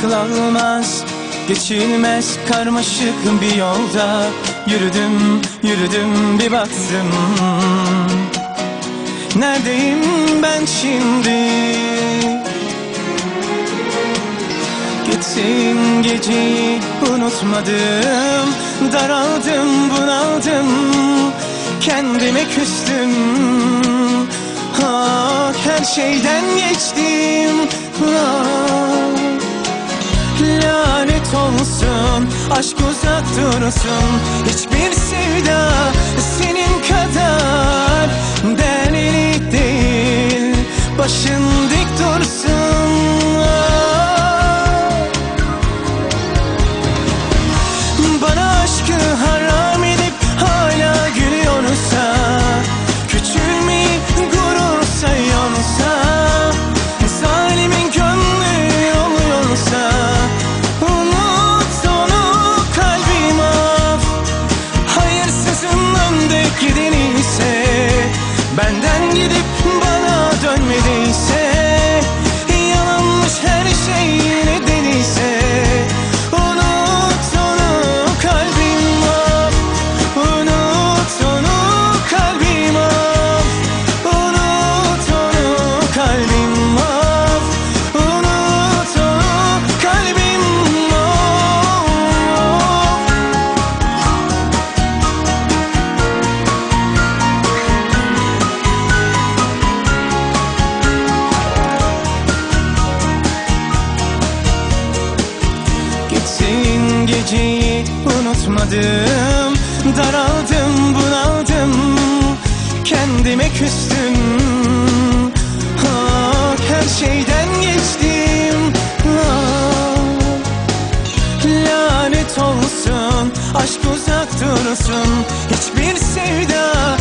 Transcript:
akıl almaz Geçilmez karmaşık bir yolda. Yürüdüm, yürüdüm bir baktım. Neredeyim ben şimdi? Gitsin geceyi unutmadım Daraldım, bunaldım. Kendime küstüm. Ah, her şeyden geçtim. Ah, Lanet olsun Aşk uzak dursun. Hiçbir sevda Senin kadar Değerli değil. Başın dik dursun. Bana aşkı haram Gitsin geceyi unutmadım. Daraldım bunaldım Kendime küstüm. Ah, Her şeyden geçtim. Ah, Lanet olsun Aşk uzak dursun. Hiçbir sevda